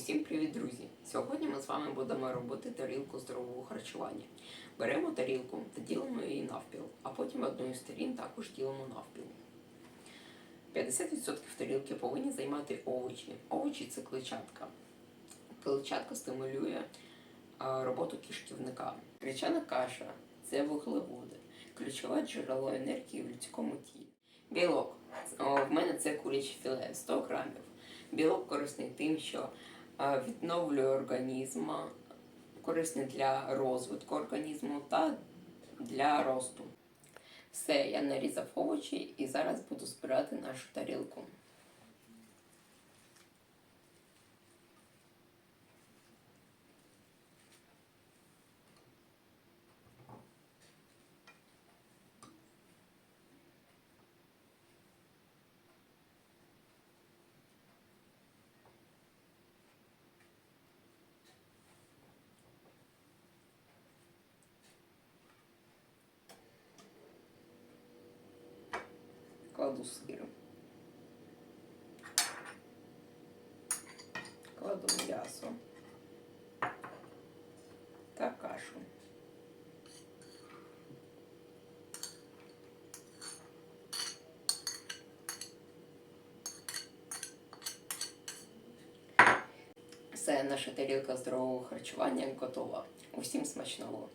Усім привіт, друзі! Сьогодні ми з вами будемо робити тарілку здорового харчування. Беремо тарілку та ділимо її навпіл, а потім одну із сторін також ділимо навпіл. 50% тарілки повинні займати овочі. Овочі це клетчатка. Клетчатка стимулює роботу кишківника. Гречана каша це вуглеводи, ключове джерело енергії в людському тілі. Білок. В мене це куряче філе 100 грамів. Білок корисний тим, що відновлює організм, корисне для розвитку організму та для росту. Все, я нарізав овочі і зараз буду збирати нашу тарілку. Кладу сир. Кладу м'ясо та кашу. Все, наша тарілка здорового харчування готова. Усім смачного!